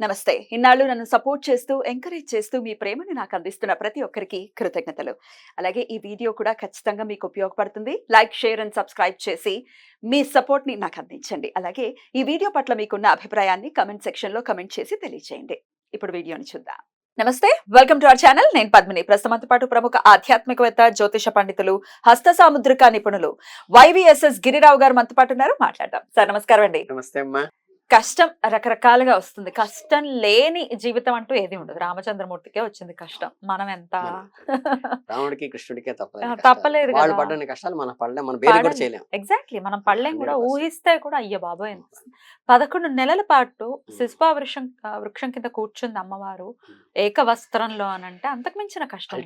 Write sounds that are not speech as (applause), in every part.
నమస్తే. ఇన్నాళ్ళు నన్ను సపోర్ట్ చేస్తూ ఎంకరేజ్ చేస్తూ మీ ప్రేమను నాకు అందిస్తున్న ప్రతి ఒక్కరికి కృతజ్ఞతలు. అలాగే ఈ వీడియో కూడా ఖచ్చితంగా మీకు ఉపయోగపడుతుంది. లైక్ షేర్ అండ్ సబ్స్క్రైబ్ చేసి మీ సపోర్ట్ని నాకు అందించండి. అలాగే ఈ వీడియో పట్ల మీకున్న అభిప్రాయాన్ని కమెంట్ సెక్షన్లో కమెంట్ చేసి తెలియజేయండి ఇప్పుడు వీడియోని చూద్దాం. నమస్తే. Welcome to our channel. నేను పద్మిని. ప్రస్తుతంతో పాటు ప్రముఖ ఆధ్యాత్మికవేత్త జ్యోతిష పండితులు హస్త సాముద్రిక నిపుణులు వైవిఎస్ఎస్ గిరిరావు గారు మనతో పాటు ఉన్నారు. మాట్లాడదాం. సార్ నమస్కారం అండి. నమస్తే అమ్మా. కష్టం రకరకాలుగా వస్తుంది. కష్టం లేని జీవితం అంటూ ఏది ఉండదు. రామచంద్రమూర్తికే వచ్చింది కష్టం. మనం ఎంత రాముడికి కృష్ణుడికే తప్పలేదు. తప్పలేదు వాళ్ళు కష్టాలు మనం పడలేం. మనం కూడా పడలేం. చేయలేం. ఎగ్జాక్ట్లీ మనం పళ్ళేం కూడా. 100%. ఊహిస్తే కూడా అయ్యో బాబోయ్ పదకొండు నెలల పాటు శిశుపా వృక్షం వృక్షం కింద కూర్చుంది అమ్మవారు. ఏక వస్త్రంలో అని అంటే అంతకు మించిన కష్టం?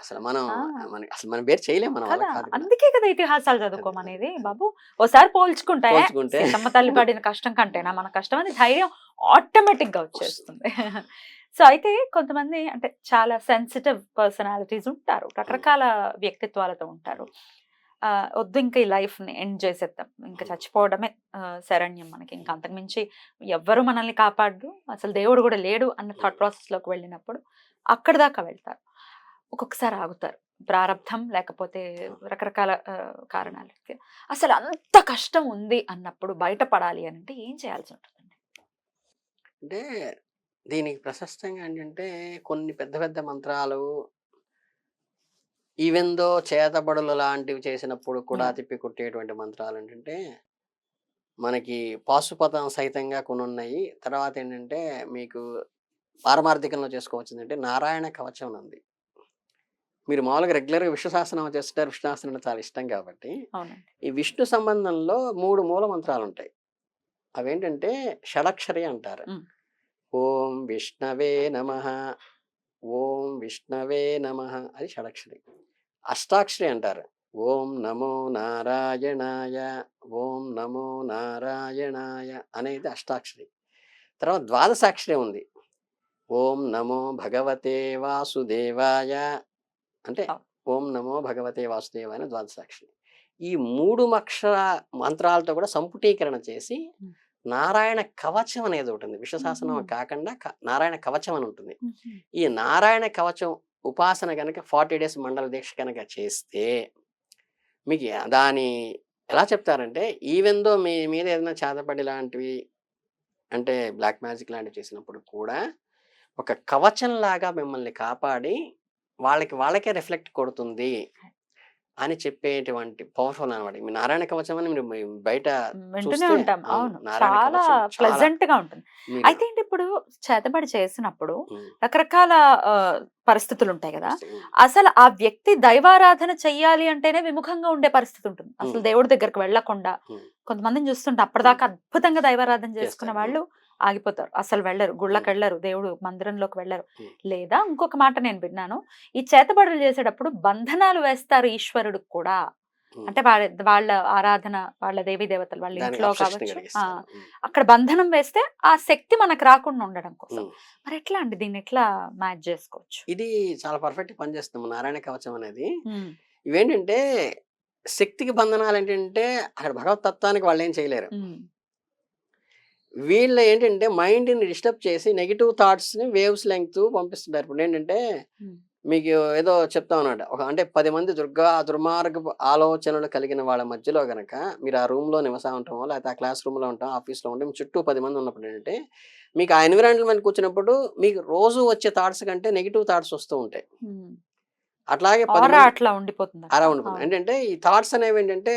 అసలు మనం అసలు మనం వేరు చేయలేం. అందుకే కదా ఇతిహాసాలు చదువుకోమనేది. బాబు ఓసారి పోల్చుకుంటే తల్లి పడిన కష్టం కంటేనా మన కష్టం అనేది ధైర్యం ఆటోమేటిక్గా వచ్చేస్తుంది. సో అయితే కొంతమంది అంటే చాలా సెన్సిటివ్ పర్సనాలిటీస్ ఉంటారు. రకరకాల వ్యక్తిత్వాలతో ఉంటారు. వద్దు ఇంకా ఈ లైఫ్ని ఎండ్ చేసేద్దాం. ఇంకా చచ్చిపోవడమే శరణ్యం మనకి. ఇంకా అంతకుమించి ఎవ్వరు మనల్ని కాపాడు అసలు దేవుడు కూడా లేడు అన్న థాట్ ప్రాసెస్లోకి వెళ్ళినప్పుడు అక్కడ దాకా వెళ్తారు. ఒక్కొక్కసారి ఆగుతారు. ప్రారంధం లేకపోతే రకరకాల ఆ, కారణాలకి అసలు అంత కష్టం ఉంది అన్నప్పుడు బయటపడాలి అని అంటే ఏం చేయాల్సి ఉంటుందండి? అంటే దీనికి ప్రశస్తంగా ఏంటంటే కొన్ని పెద్ద పెద్ద మంత్రాలు ఈవెందో చేతబడులు లాంటివి చేసినప్పుడు కూడా. తిప్పి కొట్టేటువంటి మంత్రాలు ఏంటంటే మనకి పాశుపతం సహితంగా కొన్ని ఉన్నాయి. తర్వాత ఏంటంటే మీకు పారమార్థికంలో చేసుకోవచ్చు ఏంటంటే నారాయణ కవచం ఉంది. మీరు మామూలుగా రెగ్యులర్గా విష్ణు సహస్రనామం చేస్తుంటారు. విష్ణు సహస్రనామం అంటే చాలా ఇష్టం కాబట్టి ఈ విష్ణు సంబంధంలో మూడు మూల మంత్రాలు ఉంటాయి. అవేంటంటే షడక్షరి అంటారు. ఓం విష్ణవే నమ ఓం విష్ణవే నమ అది షడక్షరి. అష్టాక్షరి అంటారు. ఓం నమో నారాయణాయ ఓం నమో నారాయణాయ అనేది అష్టాక్షరి. తర్వాత ద్వాదశాక్షరి ఉంది. ఓం నమో భగవతే వాసుదేవాయ అంటే. ఓం నమో భగవతే వాసుదేవాయ అని ద్వాదశాక్షరి ఈ మూడు అక్షర మంత్రాలతో కూడా సంపుటీకరణ చేసి. నారాయణ కవచం అనేది ఒకటి ఉంది విశ్వశాసనం. కాకుండా నారాయణ కవచం అని ఉంటుంది ఈ నారాయణ కవచం ఉపాసన కనుక ఫార్టీ డేస్ మండల దీక్ష కనుక చేస్తే మీకు దాని ఎలా చెప్తారంటే ఈవెందో మీ మీద ఏదైనా చేతపడి లాంటివి అంటే బ్లాక్ మ్యాజిక్ లాంటివి చేసినప్పుడు కూడా ఒక కవచం లాగా మిమ్మల్ని కాపాడి వాళ్ళకి వాళ్ళకే రిఫ్లెక్ట్ కొడుతుంది అని చెప్పేటువంటి పవర్ఫుల్ అనమాట. మీ నారాయణ కవచం అని మీరు బయట వింటూనే ఉంటాం. అవును, చాలా ప్లెజెంట్గా ఉంటుంది. అయితే ఏంటి ఇప్పుడు చేతబడి చేసినప్పుడు రకరకాల పరిస్థితులు ఉంటాయి కదా! అసలు ఆ వ్యక్తి దైవారాధన చెయ్యాలి అంటేనే విముఖంగా ఉండే పరిస్థితి ఉంటుంది. అసలు. దేవుడి దగ్గరకు వెళ్ళకుండా. కొంతమందిని చూస్తుంటే అప్పటిదాకా అద్భుతంగా దైవారాధన చేసుకున్న చేస్తారు. వాళ్ళు ఆగిపోతారు. అసలు వెళ్ళరు. గుళ్ళకి వెళ్ళరు దేవుడు మందిరంలోకి వెళ్ళరు. లేదా ఇంకొక మాట నేను విన్నాను. ఈ చేతబడులు చేసేటప్పుడు బంధనాలు వేస్తారు ఈశ్వరుడికి కూడా. అంటే వాళ్ళ వాళ్ళ ఆరాధన వాళ్ళ దేవీ దేవతలు వాళ్ళ ఇంట్లో కావచ్చు. అక్కడ బంధనం వేస్తే ఆ శక్తి మనకు రాకుండా ఉండడం కోసం. మరి ఎట్లా అండి? దీన్ని ఎట్లా మ్యాచ్ చేసుకోవచ్చు? ఇది చాలా పర్ఫెక్ట్ పనిచేస్తుంది. నారాయణ కవచం అనేది. ఇవేంటంటే శక్తికి బంధనాలు ఏంటంటే అక్కడ భగవత్ తత్వానికి వాళ్ళు ఏం చేయలేరు. వీళ్ళు ఏంటంటే మైండ్ని డిస్టర్బ్ చేసి నెగిటివ్ థాట్స్ని వేవ్స్ లెంగ్త్ పంపిస్తుంటారు ఇప్పుడు ఏంటంటే. మీకు ఏదో చెప్తా ఉన్నాడు ఒక అంటే పది మంది దుర్గా దుర్మార్గపు ఆలోచనలు కలిగిన వాళ్ళ మధ్యలో గనక మీరు ఆ రూమ్లో నివసా ఉంటామో లేకపోతే ఆ క్లాస్ రూమ్లో ఉంటాం ఆఫీస్లో ఉంటాం చుట్టూ పది మంది ఉన్నప్పుడు ఏంటంటే మీకు ఆ ఎన్విరాన్మెంట్ కూర్చున్నప్పుడు మీకు రోజు వచ్చే థాట్స్ కంటే నెగిటివ్ థాట్స్ వస్తూ ఉంటాయి. అట్లాగే అట్లా ఉండిపోతుంది అలా అవును. ఏంటంటే ఈ థాట్స్ అనేవి ఏంటంటే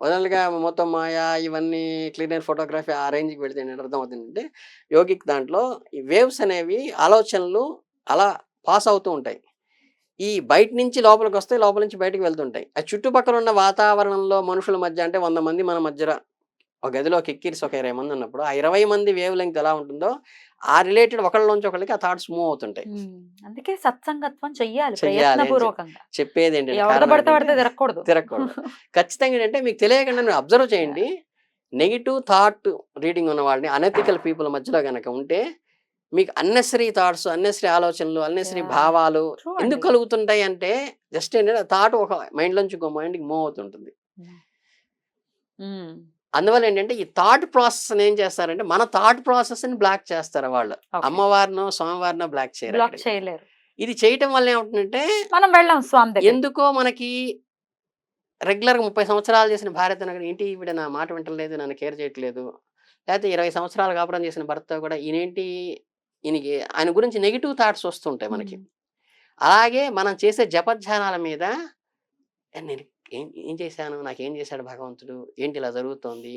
వదనలుగా మొత్తం మాయా ఇవన్నీ క్లీనర్ ఫోటోగ్రఫీ ఆ రేంజ్కి వెళితే ఏంటంటే అర్థం యోగిక్ దాంట్లో ఈ వేవ్స్ అనేవి ఆలోచనలు అలా పాస్ అవుతూ ఉంటాయి. ఈ బయట నుంచి లోపలికి వస్తే లోపల నుంచి బయటకు వెళ్తుంటాయి ఆ చుట్టుపక్కల ఉన్న వాతావరణంలో మనుషుల మధ్య అంటే వంద మంది మన మధ్య ఒక గదిలో కిక్కిరిసి ఒక ఇరవై మంది ఉన్నప్పుడు ఆ ఇరవై మంది వేవ్ లెంగ్త్ ఎలా ఉంటుందో ఆ రిలేటెడ్ ఒకళ్ళ నుంచి ఒకళ్ళకి ఆ థాట్స్ మూవ్ అవుతుంటాయి. అందుకే సత్సంగత్వం చెయ్యాలి చెప్పేది ఏంటంటే తిరగకూడదు తిరగకూడదు. (laughs) ఖచ్చితంగా ఏంటంటే మీకు తెలియకుండా మీరు అబ్జర్వ్ చేయండి నెగిటివ్ థాట్ రీడింగ్ ఉన్న వాళ్ళని అనెథికల్ పీపుల్ మధ్యలో కనుక ఉంటే మీకు అన్నెసరీ థాట్స్ అన్నెసరీ ఆలోచనలు అన్నెసరీ. భావాలు ఎందుకు. కలుగుతుంటాయి అంటే జస్ట్ ఏంటంటే థాట్ ఒక మైండ్ నుంచి ఇంకో మైండ్కి మూవ్ అవుతుంటుంది మ్మ్. అందువల్ల ఏంటంటే ఈ థాట్ ప్రాసెస్ ఏం చేస్తారంటే మన థాట్ ప్రాసెస్ని బ్లాక్ చేస్తారు వాళ్ళు. అమ్మవారినో స్వామివారినో బ్లాక్. చేయలేరు. ఇది చేయటం వల్ల ఏమవుతుందంటే మనం వెళ్ళాం స్వామి ఎందుకో మనకి రెగ్యులర్ ముప్పై సంవత్సరాలు చేసిన భార్య తన ఏంటి ఈవిడ నా మాట వింటలేదు నన్ను కేర్ చేయట్లేదు. లేకపోతే ఇరవై సంవత్సరాలు కాపురం చేసిన భర్త కూడా ఈయనేంటి ఈయనకి ఆయన గురించి నెగిటివ్ థాట్స్ వస్తుంటాయి మనకి. అలాగే మనం చేసే జపధ్యానాల మీద "ఏ, నేను ఏం ఏం చేశాను? నాకేం చేశాడు భగవంతుడు? ఏంటి ఇలా జరుగుతోంది?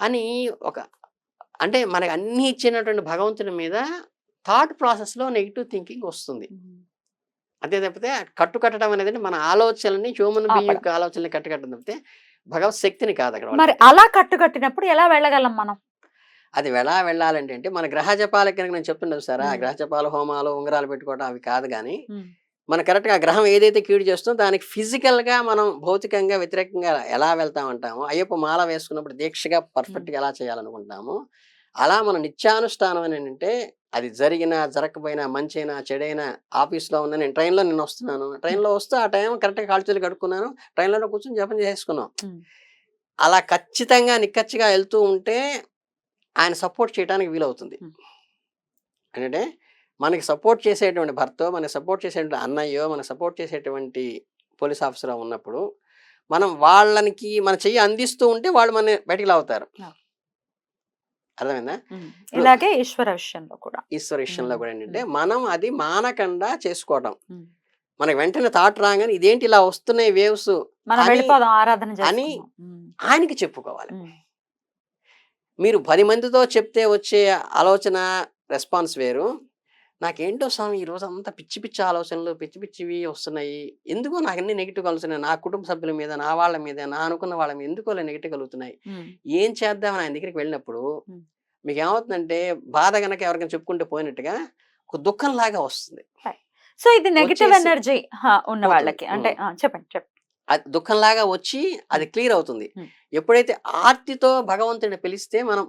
అని ఒక అంటే మనకి అన్ని ఇచ్చినటువంటి భగవంతుడి మీద థాట్ ప్రాసెస్లో నెగిటివ్ థింకింగ్ వస్తుంది. అంతే తప్పితే కట్టు కట్టడం అనేది మన ఆలోచనని హ్యూమన్ బీయింగ్ ఆలోచనని కట్టు కట్టడం తప్పితే భగవత్ శక్తిని కాదు అక్కడ మరి. అలా కట్టుకట్టినప్పుడు ఎలా వెళ్ళగలం మనం? అది ఎలా వెళ్ళాలంటే అంటే మన గ్రహ జపాలకి కనుక నేను చెప్తుండదు సార్ ఆ మ్మ్. గ్రహ జపాలు హోమాలు ఉంగరాలు పెట్టుకోవడం అవి కాదు కానీ మన కరెక్ట్గా గ్రహం ఏదైతే కీడు చేస్తుందో దానికి physical గా మనం భౌతికంగా వ్యతిరేకంగా ఎలా వెళ్తామంటామో అయ్యప్ప మాల వేసుకున్నప్పుడు దీక్షగా perfect గా ఎలా చేయాలనుకుంటామో అలా మన నిత్యానుష్ఠానం అని ఏంటంటే అది జరిగినా జరగకపోయినా మంచైనా చెడైనా ఆఫీస్లో ఉన్నా నేను ట్రైన్లో నేను వస్తున్నాను. ట్రైన్లో వస్తూ ఆ టైం కరెక్ట్గా కాళ్ళు చేతులు కడుక్కున్నాను. ట్రైన్లో కూర్చొని జపం చేసుకున్నాం. అలా ఖచ్చితంగా నిక్కచ్చిగా వెళ్తూ ఉంటే ఆయన సపోర్ట్ చేయడానికి వీలవుతుంది. మ్మ్. మనకి సపోర్ట్ చేసేటువంటి భర్త మనకి సపోర్ట్ చేసేటువంటి అన్నయ్యో మనకి సపోర్ట్ చేసేటువంటి పోలీస్ ఆఫీసర్ ఉన్నప్పుడు మనం వాళ్ళనికి మన చెయ్యి అందిస్తూ ఉంటే వాళ్ళు మన బయటికి లావుతారు. అర్థమైందా? ఇలాగే ఈశ్వర విషయంలో కూడా. ఈశ్వర విషయంలో. కూడా ఏంటంటే మనం అది మానకుండా చేసుకోవటం. మనకి వెంటనే థాట్ రాగానే ఇదేంటి ఇలా వస్తున్నాయి వేవ్స్ ఆరాధన అని ఆయనకి చెప్పుకోవాలి. మీరు పది మందితో చెప్తే వచ్చే ఆలోచన రెస్పాన్స్ వేరు. నాకేంటో స్వామి ఈ రోజు అంతా పిచ్చి పిచ్చి ఆలోచనలు పిచ్చి పిచ్చివి వస్తున్నాయి. ఎందుకో నాకు అన్ని నెగిటివ్ కలుగుతున్నాయి నా కుటుంబ సభ్యుల మీద నా వాళ్ళ మీద నా అనుకున్న వాళ్ళ మీద ఎందుకో నెగిటివ్ కలుగుతున్నాయి ఏం చేద్దామని ఆయన దగ్గరికి వెళ్ళినప్పుడు. మీకు ఏమవుతుందంటే బాధ గనక ఎవరికైనా చెప్పుకుంటే పోయినట్టుగా ఒక దుఃఖం లాగా వస్తుంది సో ఇది నెగటివ్ ఎనర్జీ ఉన్న. వాళ్ళకి. అంటే చెప్పండి చెప్పండి. అది దుఃఖంలాగా వచ్చి అది క్లియర్ అవుతుంది. ఎప్పుడైతే ఆర్తితో భగవంతుడిని పిలిస్తే మనం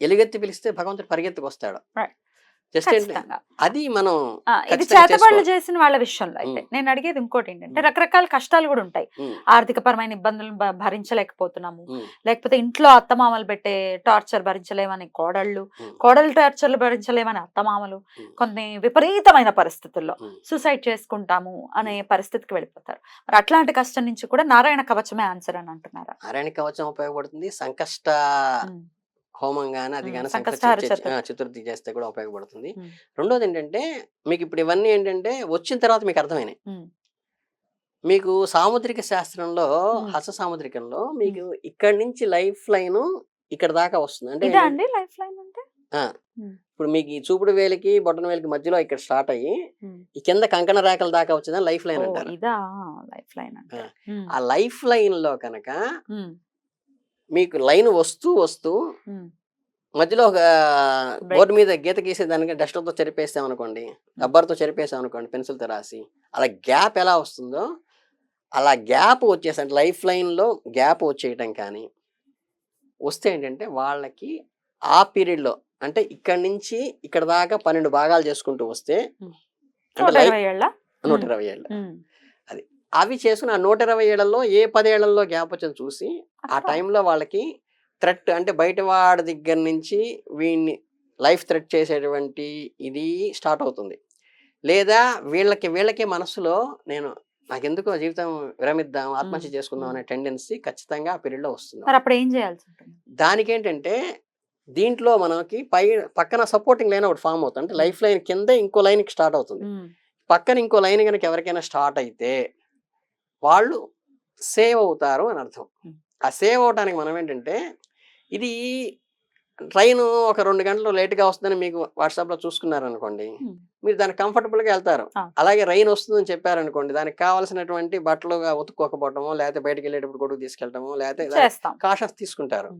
ఎలుగెత్తి పిలిస్తే భగవంతుడు పరిగెత్తుకు వస్తాడు. జస్ట్ అది మనం ఇది చేతబడులు. చేసిన వాళ్ళ విషయంలో అయితే. నేను అడిగేది ఇంకోటి ఏంటంటే. రకరకాల కష్టాలు కూడా ఉంటాయి. ఆర్థిక పరమైన ఇబ్బందులను భ- భరించలేకపోతున్నాము. లేకపోతే ఇంట్లో అత్తమామలు పెట్టే టార్చర్ భరించలేమని కోడళ్ళు కోడలు టార్చర్లు భరించలేమని అత్తమామలు. కొన్ని విపరీతమైన పరిస్థితుల్లో. సూసైడ్ చేసుకుంటాము అనే పరిస్థితికి వెళ్ళిపోతారు. మరి అట్లాంటి కష్టం నుంచి కూడా నారాయణ కవచమే ఆన్సర్ అని అంటున్నారా? నారాయణ కవచం ఉపయోగపడుతుంది. సంకష్ట హోమం. గానీ అది కానీ చతుర్థి. చేస్తే కూడా ఉపయోగపడుతుంది. రెండోది ఏంటంటే మీకు ఇప్పుడు ఇవన్నీ ఏంటంటే వచ్చిన తర్వాత మీకు అర్థమైనాయి. మీకు సాముద్రిక శాస్త్రంలో. హస్త సాముద్రికంలో మీకు ఇక్కడి నుంచి లైఫ్ లైన్ ఇక్కడ దాకా వస్తుంది. అంటే లైఫ్ లైన్ అంటే? ఇప్పుడు మీకు ఈ చూపుడు వేలికి బొట్టన వేలికి మధ్యలో ఇక్కడ స్టార్ట్ అయ్యి. ఈ కింద కంకణ రేఖల దాకా వచ్చిందని లైఫ్ లైన్ అంటారు. ఆ. లైఫ్ లైన్లో కనుక మీకు లైన్ వస్తూ వస్తూ మధ్యలో ఒక. బోర్డు మీద గీత గీసే దానికి డస్టర్తో చెరిపేస్తాం అనుకోండి రబ్బర్తో చెరిపేసాం అనుకోండి పెన్సిల్తో రాసి అలా గ్యాప్ ఎలా వస్తుందో అలా గ్యాప్ వచ్చేసి అంటే లైఫ్ లైన్లో గ్యాప్ వచ్చేయటం కానీ వస్తే ఏంటంటే వాళ్ళకి ఆ పీరియడ్లో అంటే ఇక్కడ నుంచి ఇక్కడ దాకా పన్నెండు భాగాలు చేసుకుంటూ వస్తే. అంటే నూట ఇరవై ఏళ్ళ నూట Hmm. ఇరవై ఏళ్ళు ఉమ్, అవి చేసుకుని ఆ నూట ఇరవై ఏళ్ళలో ఏ పదేళ్ళలో గ్యాప్ వచ్చింది చూసి ఆ. టైంలో వాళ్ళకి థ్రెట్ అంటే బయట వాడి దగ్గర నుంచి వీడిని లైఫ్ థ్రెట్ చేసేటువంటి ఇది స్టార్ట్ అవుతుంది. లేదా వీళ్ళకి వీళ్ళకి మనసులో నేను నాకెందుకో జీవితం విరమిద్దాం ఆత్మహత్య. చేసుకుందాం అనే టెండెన్సీ ఖచ్చితంగా ఆ పీరియడ్లో వస్తుంది. మరి అప్పుడు ఏం చేయాల్సి దానికి ఏంటంటే దీంట్లో మనకి పై పక్కన సపోర్టింగ్ లైన్ ఒకటి ఫామ్ అవుతుంది. అంటే లైఫ్ లైన్ కింద ఇంకో లైన్కి స్టార్ట్ అవుతుంది. పక్కన ఇంకో లైన్ కనుక ఎవరికైనా స్టార్ట్ అయితే వాళ్ళు సేవ్ అవుతారు అని అర్థం. ఆ సేవ్ అవడానికి మనం ఏంటంటే ఇది ట్రైన్ ఒక రెండు గంటలు లేట్గా వస్తుందని మీకు వాట్సాప్లో చూసుకున్నారు అనుకోండి Hmm. మీరు దానికి కంఫర్టబుల్గా వెళ్తారు. అలాగే రైన్ వస్తుందని చెప్పారనుకోండి దానికి కావాల్సినటువంటి బట్టలుగా ఉతుక్కోకపోవటమో లేకపోతే బయటకు వెళ్ళేటప్పుడు కొడుకు తీసుకెళ్ళటమో లేకపోతే కాషన్స్ తీసుకుంటారు.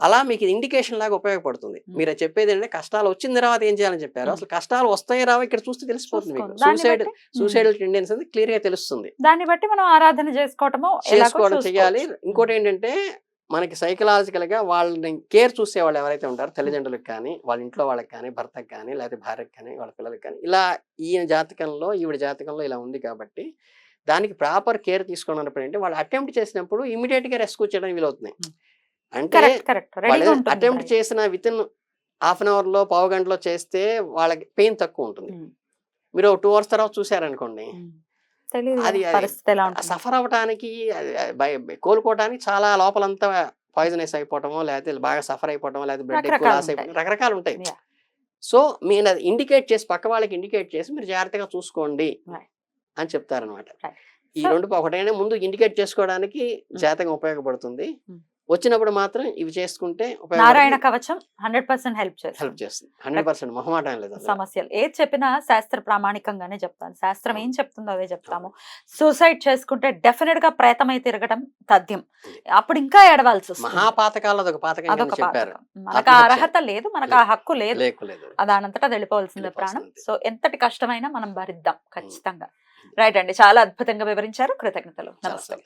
అలా మీకు ఇండికేషన్ లాగా ఉపయోగపడుతుంది. మీరు చెప్పేది ఏంటంటే కష్టాలు వచ్చిన తర్వాత ఏం చేయాలని చెప్పారు. అసలు కష్టాలు వస్తాయి రావో ఇక్కడ చూస్తే తెలిసిపోతుంది మీకు. సూసైడ్ సూసైడల్ టెండెన్సీ అనేది క్లియర్గా తెలుస్తుంది. దాన్ని బట్టి మనం ఆరాధన చేసుకోవటము చేసుకోవడం చేయాలి. ఇంకోటి ఏంటంటే మనకి సైకలాజికల్గా వాళ్ళని కేర్ చూసే వాళ్ళు ఎవరైతే ఉంటారో తల్లిదండ్రులకు కానీ వాళ్ళ ఇంట్లో వాళ్ళకి కానీ భర్తకు కానీ లేకపోతే భార్యకు కానీ వాళ్ళ పిల్లలకి కానీ ఇలా ఈయన జాతకంలో ఈవిడ జాతకంలో ఇలా ఉంది కాబట్టి దానికి ప్రాపర్ కేర్ తీసుకోవడం ఏంటి? వాళ్ళు అటెంప్ట్ చేసినప్పుడు ఇమీడియట్గా రెస్క్యూ చేయడం వీలవుతున్నాయి. అంటే అటెంప్ట్. చేసిన విత్ ఇన్ హాఫ్ అన్ అవర్లో పావు గంటలో చేస్తే వాళ్ళకి పెయిన్ తక్కువ ఉంటుంది మీరు టూ అవర్స్ తర్వాత చూసారనుకోండి అది- సఫర్ బయ- కోలుకోవటానికి చాలా లోపలంతా పాయిజనస్ అయిపోవటమో లేకపోతే బాగా సఫర్ అయిపోవటమో లేకపోతే బ్లడ్ ఎక్కువ లాస్ అయిపోవడం. రకరకాలు ఉంటాయి. సో మీరు అది ఇండికేట్ చేసి పక్క వాళ్ళకి ఇండికేట్ చేసి మీరు జాగ్రత్తగా చూసుకోండి. అని చెప్తారనమాట. ఈ రెండు ఒకటైనా ముందు ఇండికేట్ చేసుకోవడానికి జాతకం ఉపయోగపడుతుంది. వచ్చినప్పుడు మాత్రం ఇవి చేసుకుంటే Narayana Kavacham hundred percent help help చేస్తుంది. చేస్తుంది హండ్రెడ్ పర్సెంట్ మొహమాటం లేదు. సమస్యలు. ఏది చెప్పినా శాస్త్ర ప్రామాణికంగానే చెప్తాను. శాస్త్రం ఏం చెప్తుందో అదే చెప్తాము. సూసైడ్ చేసుకుంటే డెఫినెట్గా ప్రేతమై తిరగడం తథ్యం. అప్పుడు ఇంకా ఏడవాల్సి వస్తుంది. మహాపాతకాలు అదొక పాతకం అదొక పాతకం. మనకు ఆ. అర్హత లేదు మనకు ఆ హక్కు లేదు. లేకులేదు దానంతటా అది వెళ్ళిపోవాల్సిందే ప్రాణం. సో ఎంతటి కష్టమైనా మనం భరిద్దాం ఖచ్చితంగా. రైట్ అండి. చాలా అద్భుతంగా వివరించారు. కృతజ్ఞతలు. నమస్తే.